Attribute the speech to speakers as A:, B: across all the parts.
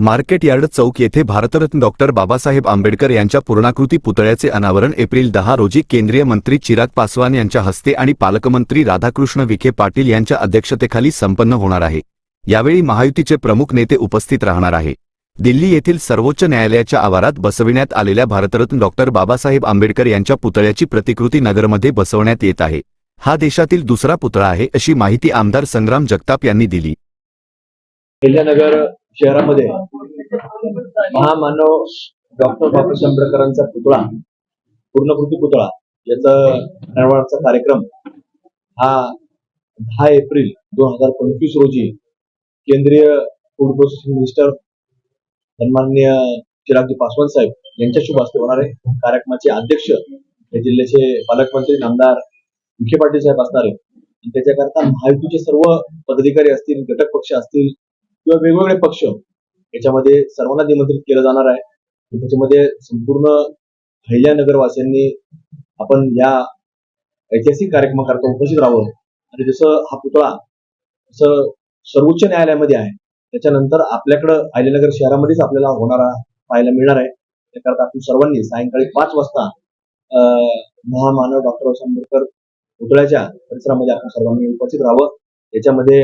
A: Market yard चौक येथे Bharat Ratna doctor Babasaheb Ambedkar यांच्या पूर्णाकृती पुतळ्याचे अनावरण एप्रिल दहा रोजी केंद्रीय मंत्री चिराग पासवान यांच्या हस्ते आणि पालकमंत्री राधाकृष्ण विखे पाटील यांच्या अध्यक्षतेखाली संपन्न होणार आहे. यावेळी महायुतीचे प्रमुख नेते उपस्थित राहणार आहे. दिल्ली येथील सर्वोच्च न्यायालयाच्या आवारात बसविण्यात आलेल्या भारतरत्न डॉक्टर बाबासाहेब आंबेडकर यांच्या पुतळ्याची प्रतिकृती नगरमध्ये बसवण्यात येत आहे. हा देशातील दुसरा पुतळा आहे अशी माहिती आमदार संग्राम जगताप यांनी दिली.
B: अहिल्यानगर शहरामध्ये महामानव डॉक्टर बाबासाहेब आंबेडकरांचा पुतळा पूर्णकृती पुतळा याचा निर्माणाचा कार्यक्रम हा दहा एप्रिल दोन हजार पंचवीस रोजी केंद्रीय फूड प्रोसेसिंग मिनिस्टर सन्माननीय चिरागजी पासवान साहेब यांच्या शुभ हस्ते होणार आहे. कार्यक्रमाचे अध्यक्ष हे जिल्ह्याचे पालकमंत्री नामदार विखे पाटील साहेब असणार आहे त्याच्याकरता महायुतीचे सर्व पदाधिकारी असतील घटक पक्ष असतील किंवा वेगवेगळे पक्ष याच्यामध्ये सर्वांना निमंत्रित केलं जाणार आहे. त्याच्यामध्ये संपूर्ण अहिल्यानगर वासियांनी आपण या ऐतिहासिक कार्यक्रमाकरता उपस्थित राहावं. आणि जसं हा पुतळा जसं सर्वोच्च न्यायालयामध्ये आहे त्याच्यानंतर आपल्याकडं अहिल्यानगर शहरामध्येच आपल्याला होणारा पाहायला मिळणार आहे. त्याकरता आपण सर्वांनी सायंकाळी पाच वाजता अं, महामानव डॉक्टर बाबासाहेब आंबेडकर पुतळ्याच्या परिसरामध्ये आपण सर्वांनी उपस्थित राहावं. याच्यामध्ये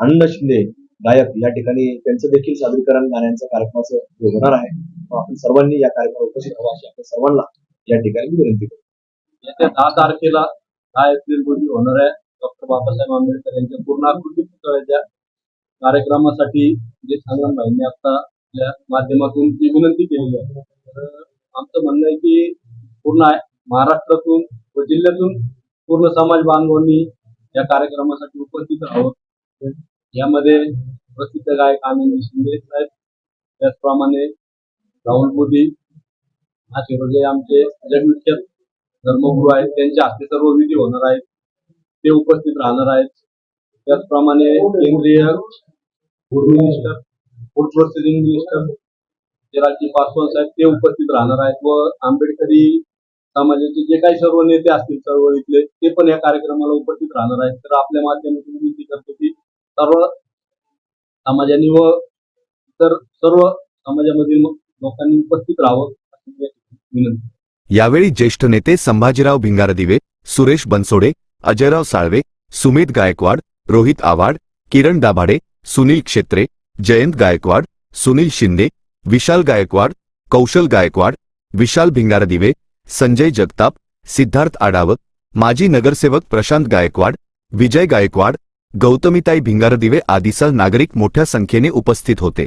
B: आनंद शिंदे गायक या ठिकाणी त्यांचं देखील सादरीकरण गाण्यांचं कार्यक्रमाचं होणार आहे. आपण सर्वांनी या कार्यक्रमात उपस्थित हवा अशी आपण सर्वांना या ठिकाणी विनंती करू
C: येत्या दहा तारखेला दहा एप्रिल रोजी होणाऱ्या डॉक्टर बाबासाहेब आंबेडकर यांच्या पूर्णाकृती पुतळ्याच्या कार्यक्रमासाठी जे सांगण भाईंनी आता या माध्यमातून जी विनंती केलेली आहे. तर आमचं म्हणणं आहे की पूर्ण महाराष्ट्रातून व जिल्ह्यातून पूर्ण समाज बांधवांनी या कार्यक्रमासाठी उपस्थित राहावं. यामध्ये प्रसिद्ध गायक आनंद शिंदे साहेब त्याचप्रमाणे राहुल मोदी असे म्हणजे आमचे जगविख्यात धर्मगुरू आहेत. त्यांच्या हस्ते सर्व विधी होणार आहेत. ते उपस्थित राहणार आहेत. त्याचप्रमाणे केंद्रीय food minister food processing minister जे राज्य पासवान साहेब ते उपस्थित राहणार आहेत व आंबेडकरी समाजाचे जे काही सर्व नेते असतील चळवळीतले ते पण या कार्यक्रमाला उपस्थित राहणार आहेत. तर आपल्या माध्यमातून सर्व समाजाने व इतर सर्व समाजामधील लोकांनी उपस्थित राहावं अशी विनंती
A: यावेळी ज्येष्ठ नेते संभाजीराव भिंगारदिवे सुरेश बनसोडे अजयराव साळवे सुमित गायकवाड रोहित आवाड किरण दाभाडे सुनील क्षेत्रे जयंत गायकवाड सुनील शिंदे विशाल गायकवाड कौशल गायकवाड विशाल भिंगारदिवे संजय जगताप सिद्धार्थ आडावत माजी नगरसेवक प्रशांत गायकवाड विजय गायकवाड गौतमीताई भिंगारदिवे आदीसह नागरिक मोठ्या संख्येने उपस्थित होते.